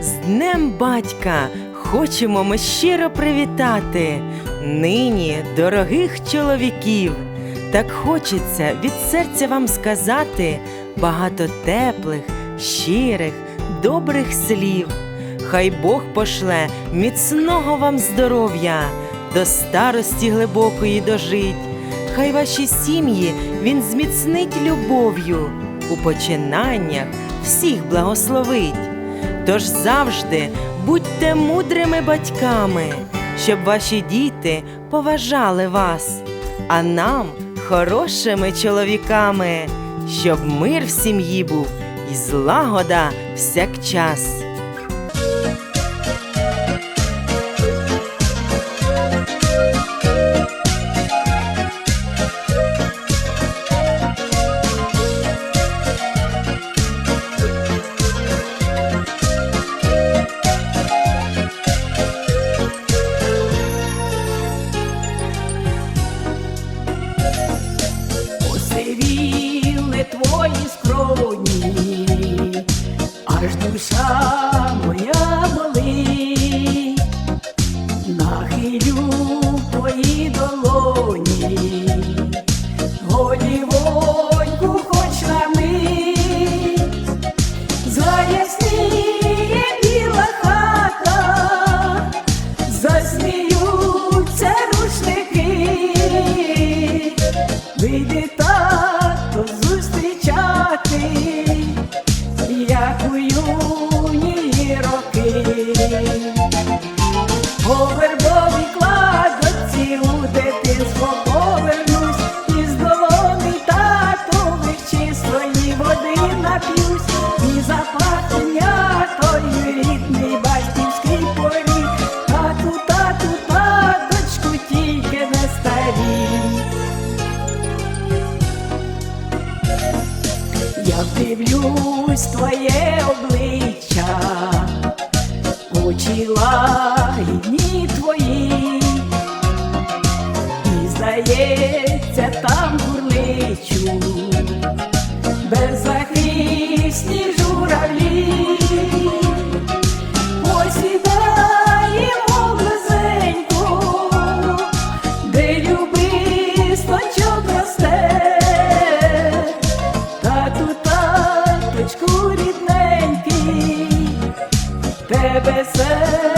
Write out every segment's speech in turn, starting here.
З Днем Батька хочемо ми щиро привітати нині дорогих чоловіків. Так хочеться від серця вам сказати багато теплих, щирих, добрих слів. Хай Бог пошле міцного вам здоров'я, до старості глибокої дожить. Хай ваші сім'ї він зміцнить любов'ю, у починаннях всіх благословить. Тож завжди будьте мудрими батьками, щоб ваші діти поважали вас, а нам хорошими чоловіками, щоб мир в сім'ї був і злагода всякчас. Твої скроні, нап'юсь, і запахнення той рідний батьківський поріг. Тату, тату, таточку, тільки не старій. Я вдивлюсь в твоє обличчя, очі лагідні твої, і здається, там гурличу, тебе серце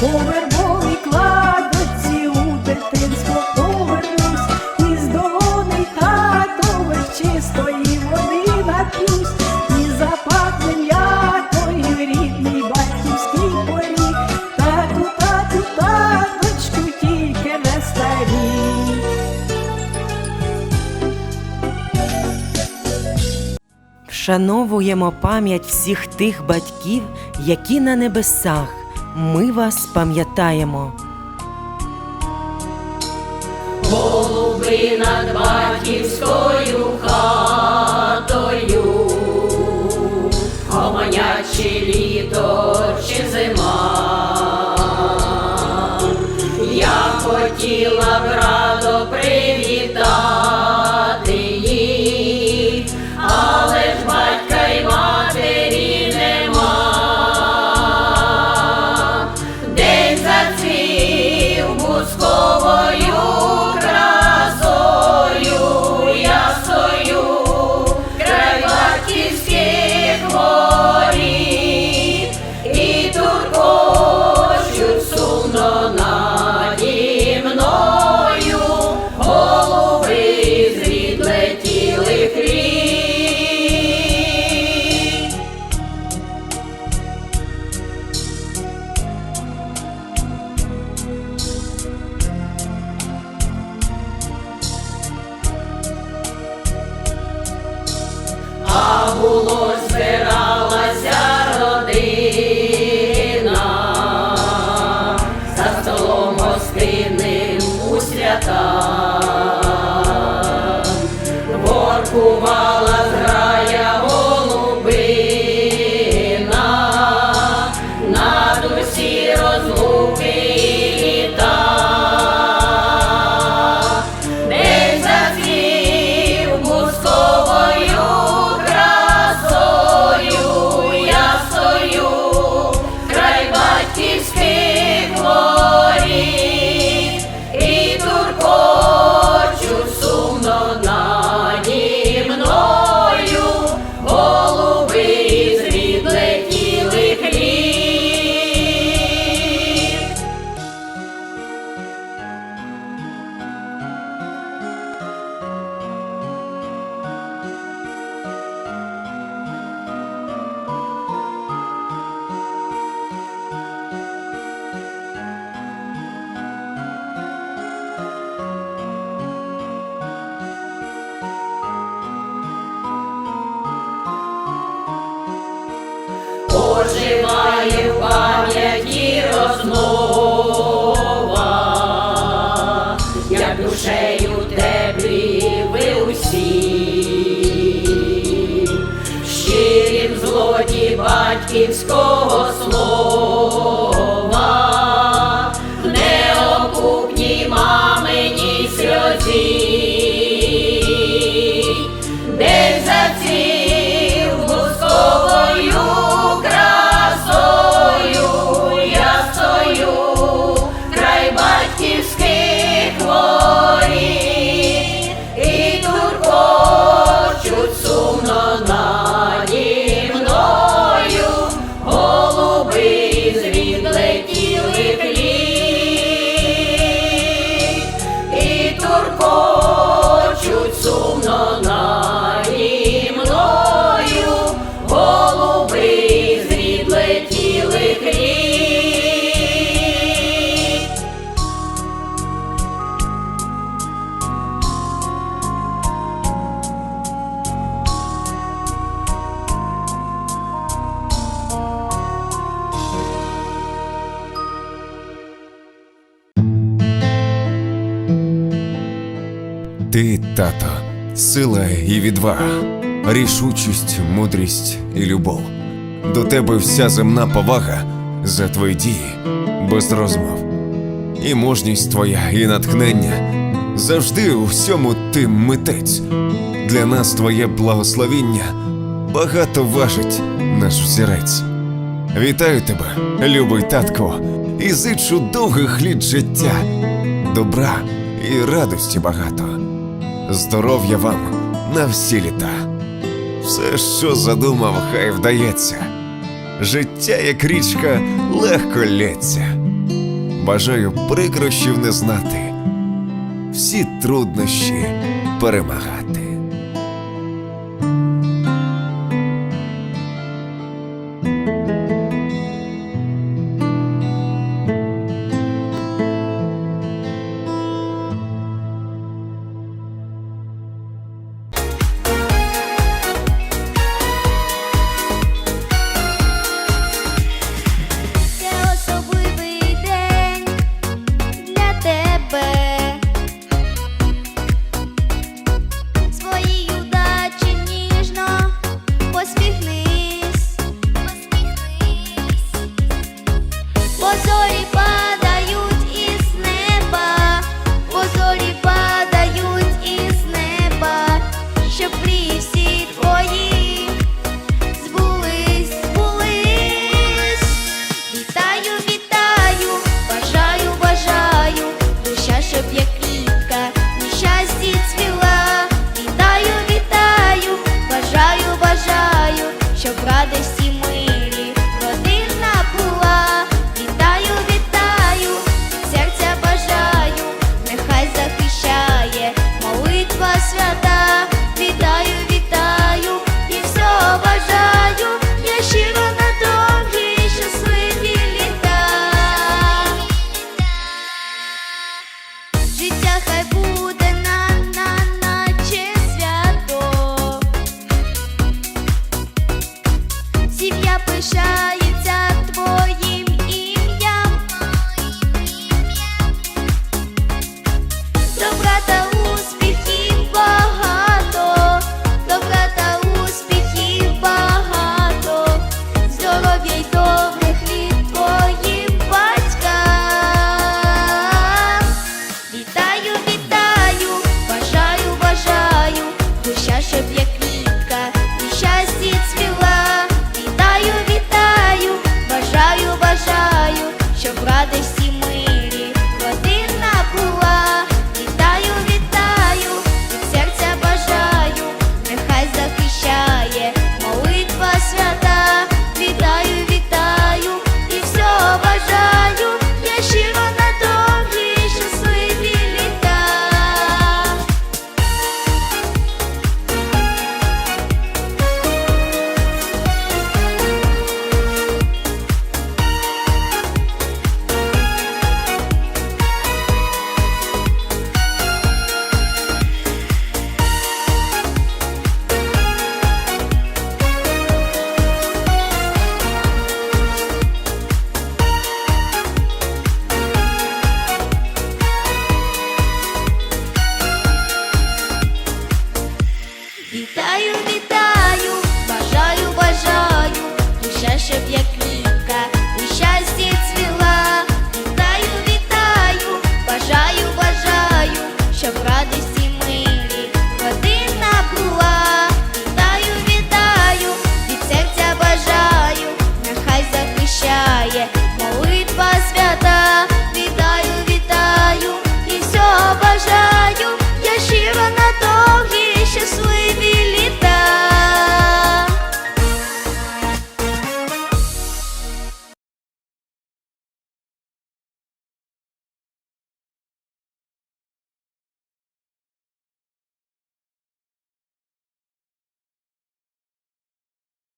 По вербовій кладоці у дитинство повернусь, долони татових чистої води нап'юсь, і запахне м'ятою рідний батьківський поріг. Тату, тату, таточку, тільки не старій. Вшановуємо пам'ять всіх тих батьків, які на небесах. Ми вас пам'ятаємо. Голуби над батьківською хатою, душею теплі ви усі, щирім злоті батьківського слова, Ти, тато, сила і відвага, рішучість, мудрість і любов. До тебе вся земна повага за твої дії без розмов. І мужність твоя, і натхнення. Завжди у всьому ти митець. Для нас твоє благословіння багато важить наш взірець. Вітаю тебе, любий татко, і зичу довгих літ життя, добра і радості багато. Здоров'я вам на всі літа. Все, що задумав, хай вдається. Життя, як річка, легко лється. Бажаю прикрощів не знати, всі труднощі перемагати.